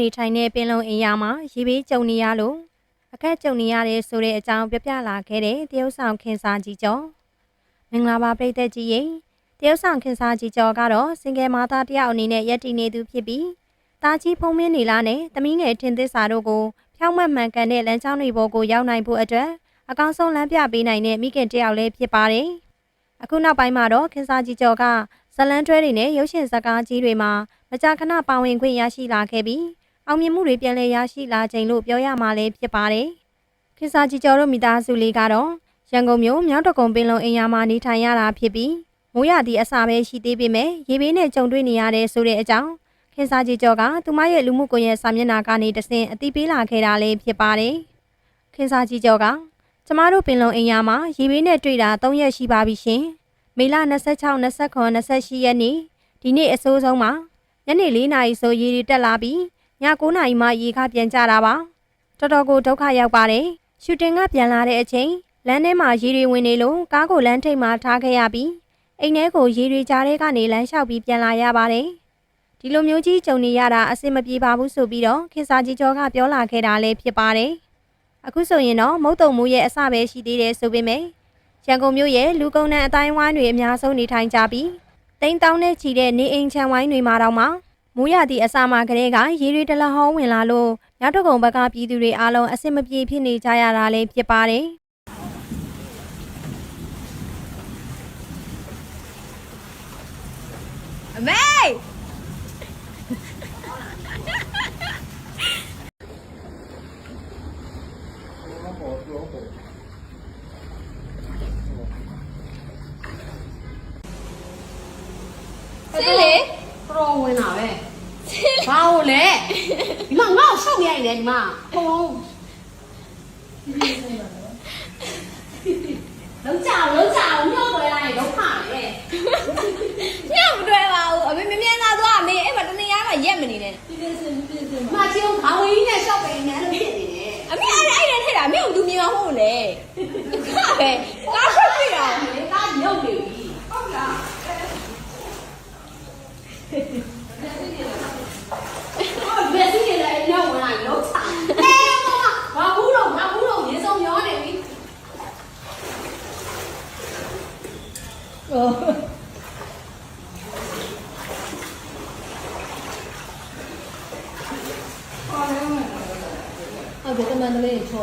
နေထိုင်တဲ့ပင်လုံအိမ်ယာမှာရေဘေးကြုံနေရလို့အခက်ကြုံနေရတယ်ဆိုတဲ့အကြောင်းပြပြလာခဲ့တဲ့တရုတ်ဆောင်ခင်စာကြီးကျော်မင်္ဂလာပါပရိသတ်ကြီးရေတရုတ်ဆောင်ခင်စာကြီးကျော်ကတော့စင်ကယ်မာသားတယောက်အနေနဲ့ရက်တည်နေသူဖြစ်ပြီးတာကြီးဖုံးမင်းနေလားနဲ့သမီးငယ်ထင်သစ္စာတို့ကိုဖြောင်းမတ်မှန်ကန်တဲ့လမ်းကြောင်းတွေပေါ်ကိုရောက်နိုင်ဖို့အတွက်အကောင်းဆုံးလမ်းပြပေးနိုင်တဲ့မိခင်တယောက်လည်းဖြစ်ပါတယ်အခုနောက်ပိုင်းမှာတော့ခင်စာကြီးကျော်ကဇလန်းတွဲတွေနဲ့ရုပ်ရှင်ဇာတ်ကားကြီးတွေမှာမကြာခဏပါဝင်ခွင့်ရရှိလာခဲ့ပြီး အောင်မြင်မှုတွေပြန်လည်ရရှိလာချိန်လို့ပြောရမှာလည်းဖြစ်ပါတယ်။ခင်စာကြီးကျော်တို့မိသားစုလေးကတော့ရန်ကုန်မြို့မြောက်တကုံပင်လုံအိမ်ယာမှာနေထိုင်ရတာဖြစ်ပြီးမိုးရသည့်အစာပဲရှိသေးပေမဲ့ရေဘေးနဲ့ကြုံတွေ့နေရတဲ့ဆိုတဲ့အကြောင်းခင်စာကြီးကျော်ကသူမရဲ့လူမှုကွန်ရက်စာမျက်နှာကနေတဆင့်အသိပေးလာခဲ့တာလည်းဖြစ်ပါတယ်။ခင်စာကြီးကျော်ကကျမတို့ပင်လုံအိမ်ယာမှာရေဘေးနဲ့တွေ့တာ၃ရက်ရှိပါပြီရှင်။မေလ26 29 28ရက်နေ့ဒီနေ့အစိုးဆုံးမှာညနေ4နာရီဆိုရေတွေတက်လာပြီးည 9နာရီမှရေခပြန်ကြတာပါတော်တော်ကိုဒုက္ခရောက်ပါတယ်ရှူတင်ကပြန်လာတဲ့အချိန်လမ်းထဲမှာရေတွေဝင်နေလို့ကားကိုလမ်းထိပ်မှာထားခဲ့ရပြီးအိမ်ထဲကိုရေတွေကြားထဲကနေလမ်းလျှောက်ပြီးပြန်လာရပါတယ်ဒီလိုမျိုးကြီးကြုံနေရတာအဆင်မပြေပါဘူးဆိုပြီးတော့ခေစာကြီးကျော်ကပြောလာခဲ့တာလည်းဖြစ်ပါတယ်အခုဆိုရင်တော့မုတ်တုံမှုရဲ့အစပဲရှိသေးတယ်ဆိုပေမဲ့ရန်ကုန်မြို့ရဲ့လူကုန်နှံအတိုင်းဝိုင်းတွေအများဆုံးနေထိုင်ကြပြီးတိမ်တောင်းနဲ့ချီတဲ့နေအိမ်ချမ်းဝိုင်းတွေမှာတော့မှ မိုးရသည့်အစာမကလေးကရေတွေတလဟောင်းဝင်လာလို့ညောက်တကုံဘက်ကပြည်သူတွေအားလုံးအဆင်မပြေဖြစ်နေကြရတာလည်းဖြစ်ပါတယ်အမေဆေးလေပရောဝင်တာပဲ ဘာလို့လဲဒီမှာငါ့ကိုရှောက်ရိုက်တယ်ဒီမှာအကုန်လုံးလုံးချအောင်လုံးချအောင်ညှော့ပေါ်လိုက်ရင်ဒုက္ခလေညမတွေ့ပါဘူးအမေမမြင်သာသွားအမေအဲ့မှာတနေရာမှာရက်မနေနဲ့ဒီမှာချင်းခေါင်းကြီးနဲ့ရှောက်ပင်နဲ့လို့ဖြစ်နေတယ်အမေအဲ့အဲ့နဲ့ထည့်တာအမေကသူမြင်မှာမဟုတ်လေခါပဲကားထွက်ပြီတာလေကားရုပ်နေပြီဟုတ်လား ഓ അതൊക്കെ നല്ല ഏറ്റവും